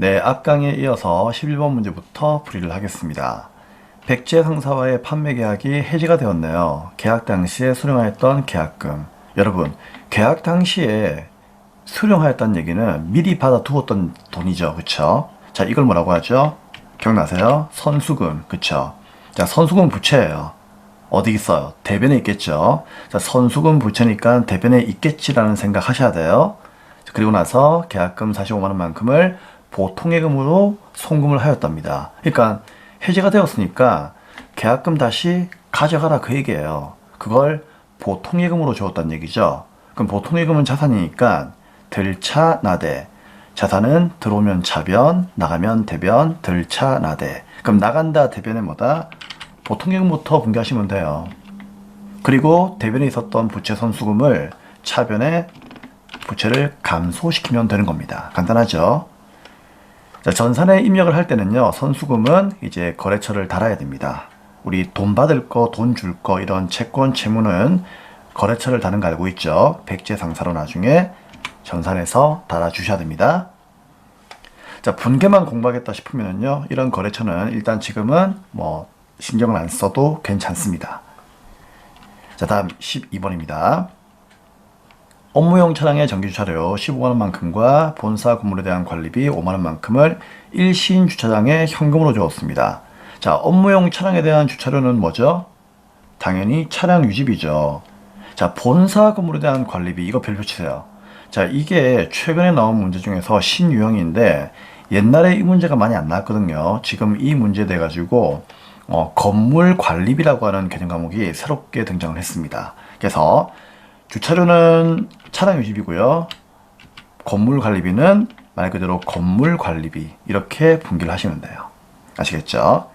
네, 앞강에 이어서 11번 문제부터 풀이를 하겠습니다. 백제 상사와의 판매 계약이 해지가 되었네요. 계약 당시에 수령하였던 계약금. 여러분, 계약 당시에 수령하였다는 얘기는 미리 받아 두었던 돈이죠. 그쵸? 자, 이걸 뭐라고 하죠? 기억나세요? 선수금. 그쵸? 자, 선수금 부채예요. 어디 있어요? 대변에 있겠죠. 자, 선수금 부채니까 대변에 있겠지라는 생각 하셔야 돼요. 자, 그리고 나서 계약금 45만 원만큼을 보통예금으로 송금을 하였답니다. 그러니까 해지가 되었으니까 계약금 다시 가져가라 그 얘기예요. 그걸 보통 예금으로 주었다는 얘기죠. 그럼 보통 예금은 자산이니까 들차 나대. 자산은 들어오면 차변, 나가면 대변, 들차 나대. 그럼 나간다 대변에 뭐다? 보통 예금부터 분개하시면 돼요. 그리고 대변에 있었던 부채 선수금을 차변에 부채를 감소시키면 되는 겁니다. 간단하죠? 자, 전산에 입력을 할 때는요, 선수금은 이제 거래처를 달아야 됩니다. 우리 돈 받을 거, 돈 줄 거, 이런 채권, 채무는 거래처를 다는 거 알고 있죠? 백제 상사로 나중에 전산에서 달아주셔야 됩니다. 자, 분개만 공부하겠다 싶으면요, 이런 거래처는 일단 지금은 뭐, 신경을 안 써도 괜찮습니다. 자, 다음 12번입니다. 업무용 차량의 정기주차료 15만원만큼과 본사 건물에 대한 관리비 5만원만큼을 일시인 주차장에 현금으로 주었습니다. 자, 업무용 차량에 대한 주차료는 뭐죠? 당연히 차량 유지비죠. 자, 본사 건물에 대한 관리비 이거 별표 치세요. 자, 이게 최근에 나온 문제 중에서 신유형인데 옛날에 이 문제가 많이 안 나왔거든요. 지금 이 문제 돼 가지고 어, 건물 관리비라고 하는 개념 과목이 새롭게 등장을 했습니다. 그래서 주차료는 차량 유지비고요. 건물 관리비는 말 그대로 건물 관리비 이렇게 분기를 하시면 돼요. 아시겠죠?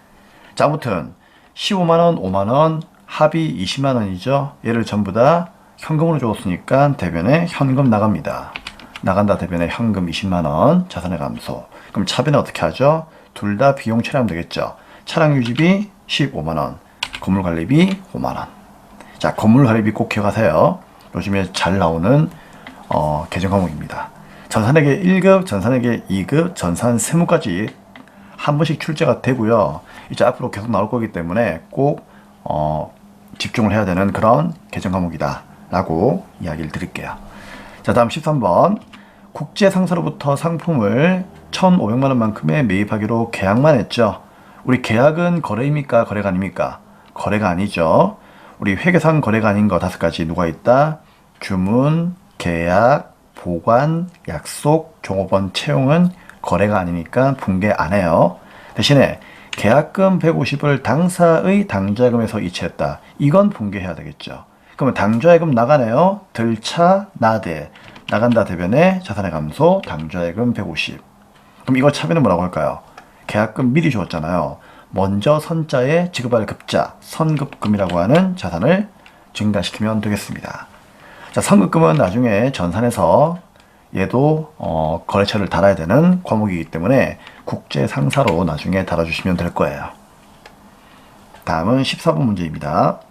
자, 아무튼 15만 원, 5만 원, 합이 20만 원이죠. 얘를 전부 다 현금으로 줬으니까 대변에 현금 나갑니다. 나간다 대변에 현금 20만 원, 자산의 감소. 그럼 차변에 어떻게 하죠? 둘 다 비용 처리하면 되겠죠. 차량 유지비 15만 원, 건물 관리비 5만 원. 자, 건물 관리비 꼭 기억하세요. 요즘에 잘 나오는 어, 개정 과목입니다. 전산에게 1급, 전산에게 2급, 전산 세무까지 한 번씩 출제가 되고요. 이제 앞으로 계속 나올 거기 때문에 꼭 어, 집중을 해야 되는 그런 개정 과목이다. 라고 이야기를 드릴게요. 자, 다음 13번. 국제 상사로부터 상품을 1,500만 원 만큼의 매입하기로 계약만 했죠. 우리 계약은 거래입니까? 거래가 아닙니까? 거래가 아니죠. 우리 회계상 거래가 아닌 거 다섯 가지 누가 있다? 주문, 계약, 보관, 약속, 종업원 채용은 거래가 아니니까 분개 안 해요. 대신에 계약금 150을 당사의 당좌금에서 이체했다. 이건 분개해야 되겠죠. 그러면 당좌예금 나가네요. 들차 나대 나간다 대변에 자산의 감소 당좌예금 150. 그럼 이거 차변은 뭐라고 할까요? 계약금 미리 주었잖아요. 먼저 선자에 지급할 급자 선급금이라고 하는 자산을 증가시키면 되겠습니다. 자, 선급금은 나중에 전산에서 얘도 어, 거래처를 달아야 되는 과목이기 때문에 국제 상사로 나중에 달아주시면 될 거예요. 다음은 14번 문제입니다.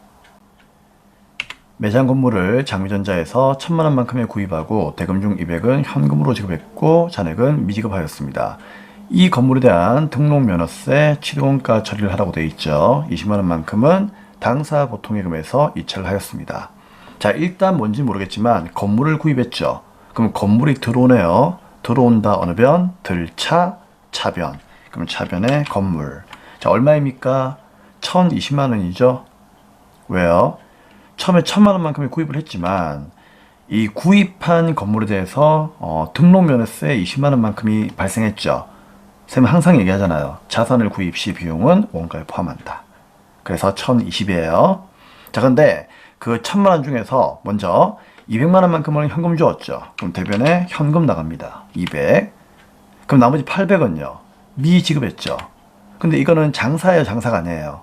매장 건물을 장미전자에서 천만 원만큼에 구입하고 대금 중 200은 현금으로 지급했고 잔액은 미지급하였습니다. 이 건물에 대한 등록면허세 취득원가 처리를 하라고 되어 있죠. 20만 원만큼은 당사 보통예금에서 이체를 하였습니다. 자, 일단 뭔지 모르겠지만 건물을 구입했죠. 그럼 건물이 들어오네요. 들어온다 어느 변? 들차, 차변. 그럼 차변에 건물. 자, 얼마입니까? 1020만 원이죠. 왜요? 처음에 천만 원만큼의 구입을 했지만 이 구입한 건물에 대해서 어, 등록면허세 20만 원만큼이 발생했죠. 쌤은 항상 얘기하잖아요. 자산을 구입 시 비용은 원가에 포함한다. 그래서 1020이에요. 자, 근데 그 1000만 원 중에서 먼저 200만 원만큼은 현금 주었죠. 그럼 대변에 현금 나갑니다. 200. 그럼 나머지 800원요. 미지급했죠. 근데 이거는 장사예요, 장사가 아니에요.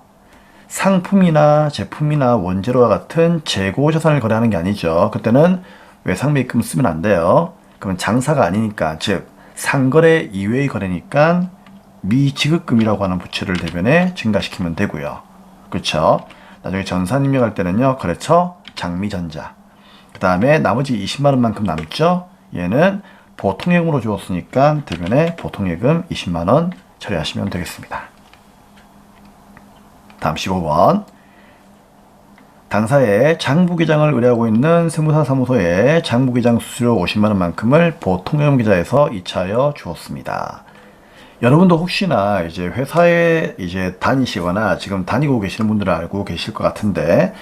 상품이나 제품이나 원재료와 같은 재고 자산을 거래하는 게 아니죠. 그때는 외상매입금 쓰면 안 돼요. 그러면 장사가 아니니까, 즉 상거래 이외의 거래니까 미지급금이라고 하는 부채를 대변에 증가시키면 되고요. 그렇죠? 나중에 전산 입력할 때는요. 거래처 장미전자. 그 다음에 나머지 20만 원만큼 남죠. 얘는 보통예금으로 주었으니까 대변에 보통예금 20만원 처리하시면 되겠습니다. 다음 15번. 당사에 장부기장을 의뢰하고 있는 세무사 사무소에 장부기장 수수료 50만원만큼을 보통예금 계좌에서 이차하여 주었습니다. 여러분도 혹시나 이제 회사에 이제 다니시거나 지금 다니고 계시는 분들은 알고 계실 것 같은데,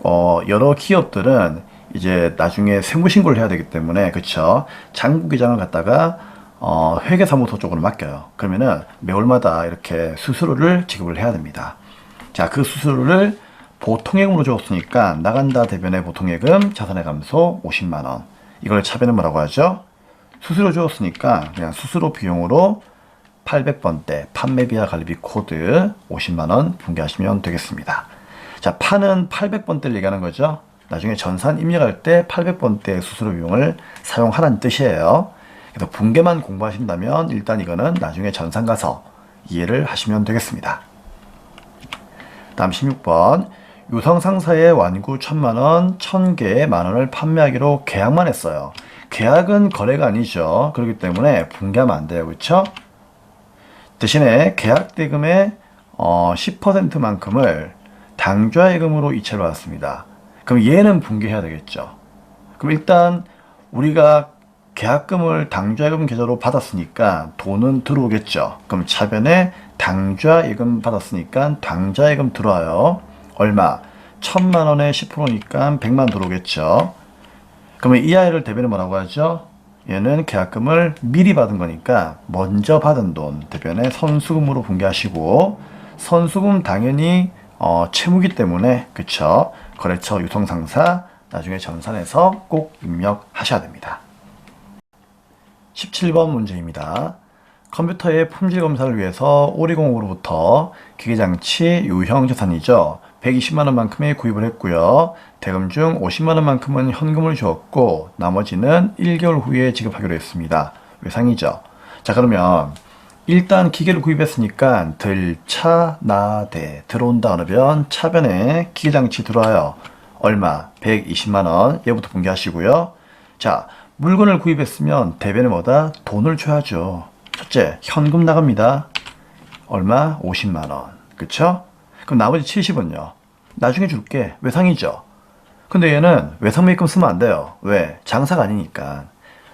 어, 여러 기업들은 이제 나중에 세무신고를 해야 되기 때문에, 그쵸? 장부기장을 갖다가, 어, 회계사무소 쪽으로 맡겨요. 그러면은 매월마다 이렇게 수수료를 지급을 해야 됩니다. 자, 그 수수료를 보통예금으로 줬으니까 나간다 대변의 보통예금 자산의 감소 50만원. 이걸 차변은 뭐라고 하죠? 수수료 주었으니까 그냥 수수료 비용으로 800번대 판매비와 관리비 코드 50만원 분개하시면 되겠습니다. 자, 판은 800번대를 얘기하는 거죠. 나중에 전산 입력할 때 800번대 수수료 비용을 사용하라는 뜻이에요. 그래서 분개만 공부하신다면 일단 이거는 나중에 전산 가서 이해를 하시면 되겠습니다. 다음 16번. 유성 상사의 완구 1000만원, 1000개의 만원을 판매하기로 계약만 했어요. 계약은 거래가 아니죠. 그렇기 때문에 분개하면 안 돼요. 그렇죠? 대신에 계약 대금의 어, 10%만큼을 당좌예금으로 이체를 받았습니다. 그럼 얘는 분개해야 되겠죠. 그럼 일단 우리가 계약금을 당좌예금 계좌로 받았으니까 돈은 들어오겠죠. 그럼 차변에 당좌예금 받았으니까 당좌예금 들어와요. 얼마? 천만 원에 10%니까 100만 들어오겠죠. 그러면 이 아이를 대변에 뭐라고 하죠? 얘는 계약금을 미리 받은 거니까 먼저 받은 돈 대변에 선수금으로 분개하시고 선수금 당연히 어, 채무기 때문에 그쵸 거래처 유통상사 나중에 전산해서 꼭 입력하셔야 됩니다. 17번 문제입니다. 컴퓨터의 품질 검사를 위해서 오리공으로부터 기계장치 유형 자산이죠. 120만원만큼의 구입을 했고요. 대금 중 50만원만큼은 현금을 주었고 나머지는 1개월 후에 지급하기로 했습니다. 외상이죠. 자 그러면 일단 기계를 구입했으니까 들차 나대 들어온다 그러면 차변에 기계장치 들어와요. 얼마? 120만원 얘부터 분개하시고요. 자 물건을 구입했으면 대변에 뭐다? 돈을 줘야죠. 첫째 현금 나갑니다. 얼마? 50만원. 그쵸? 그럼 나머지 70은요. 나중에 줄게. 외상이죠. 근데 얘는 외상매입금 쓰면 안 돼요. 왜? 장사가 아니니까.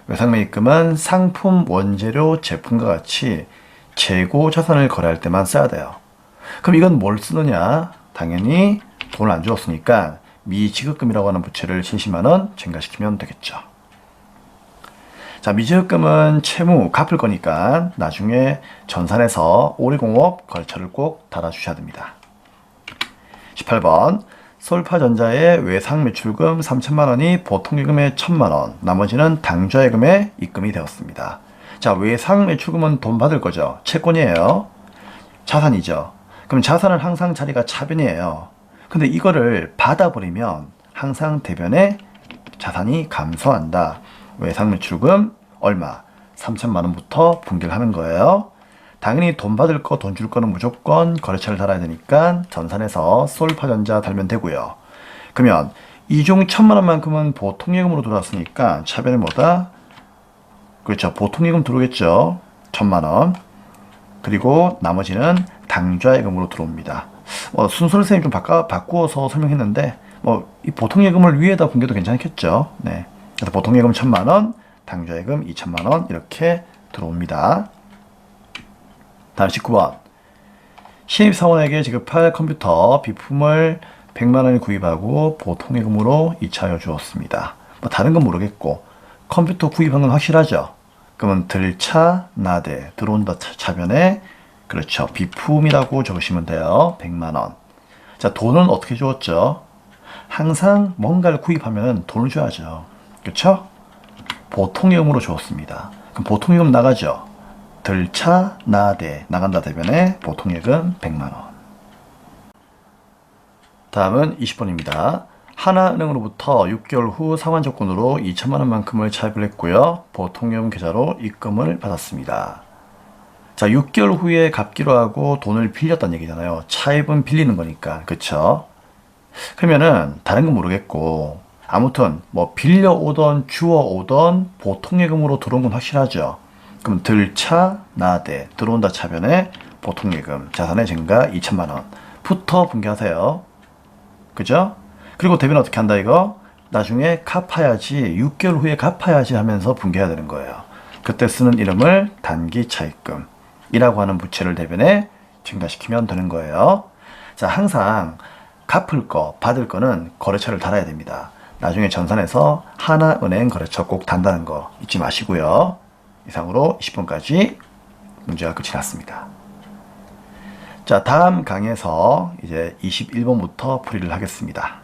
외상매입금은 상품, 원재료, 제품과 같이 재고 자산을 거래할 때만 써야 돼요. 그럼 이건 뭘 쓰느냐? 당연히 돈을 안 주었으니까 미지급금이라고 하는 부채를 70만원 증가시키면 되겠죠. 자, 미지급금은 채무 갚을 거니까 나중에 전산에서 오리공업 거래처를 꼭 달아주셔야 됩니다. 18번 솔파전자의 외상 매출금 3천만 원이 보통예금의 1천만 원, 나머지는 당좌예금에 입금이 되었습니다. 자, 외상 매출금은 돈 받을 거죠. 채권이에요. 자산이죠. 그럼 자산은 항상 자리가 차변이에요. 근데 이거를 받아버리면 항상 대변에 자산이 감소한다. 외상 매출금 얼마? 3천만 원부터 분기를 하는 거예요. 당연히 돈 받을 거, 돈 줄 거는 무조건 거래처를 달아야 되니까 전산에서 솔파전자 달면 되고요. 그러면 이중 천만 원만큼은 보통 예금으로 들어왔으니까 차변이 뭐다? 그렇죠. 보통 예금 들어오겠죠. 천만 원. 그리고 나머지는 당좌 예금으로 들어옵니다. 어, 순서를 선생님 좀 바꾸어서 설명했는데 뭐 이 보통 예금을 위에다 분개도 괜찮겠죠. 네. 그래서 보통 예금 천만 원, 당좌 예금 2천만 원 이렇게 들어옵니다. 다음 19번. 신입사원에게 지급할 컴퓨터 비품을 100만원에 구입하고 보통예금으로 이차여 주었습니다. 뭐 다른 건 모르겠고 컴퓨터 구입한 건 확실하죠. 그러면 들차 나대 들어온다 차- 차변에 그렇죠. 비품이라고 적으시면 돼요. 100만원. 자, 돈은 어떻게 주었죠? 항상 뭔가를 구입하면 돈을 줘야죠. 그렇죠? 보통예금으로 주었습니다. 그럼 보통예금 나가죠. 들차 나대 나간다 대변에 보통예금 100만 원. 다음은 20번입니다. 하나은행으로부터 6개월 후 상환 조건으로 2천만 원만큼을 차입을 했고요. 보통예금 계좌로 입금을 받았습니다. 자, 6개월 후에 갚기로 하고 돈을 빌렸다는 얘기잖아요. 차입은 빌리는 거니까. 그쵸? 그러면은 다른 건 모르겠고 아무튼 뭐 빌려오던 주워오던 보통예금으로 들어온 건 확실하죠. 그럼 들차 나대 들어온다 차변에 보통예금 자산의 증가 2천만 원 부터 분개하세요. 그죠? 그리고 대비는 어떻게 한다 이거? 나중에 갚아야지 6개월 후에 갚아야지 하면서 분개해야 되는 거예요. 그때 쓰는 이름을 단기 차입금 이라고 하는 부채를 대변에 증가시키면 되는 거예요. 자, 항상 갚을 거, 받을 거는 거래처를 달아야 됩니다. 나중에 전산에서 하나은행 거래처 꼭 단다는 거 잊지 마시고요. 이상으로 20분까지 문제가 끝이 났습니다. 자, 다음 강에서 이제 21번부터 풀이를 하겠습니다.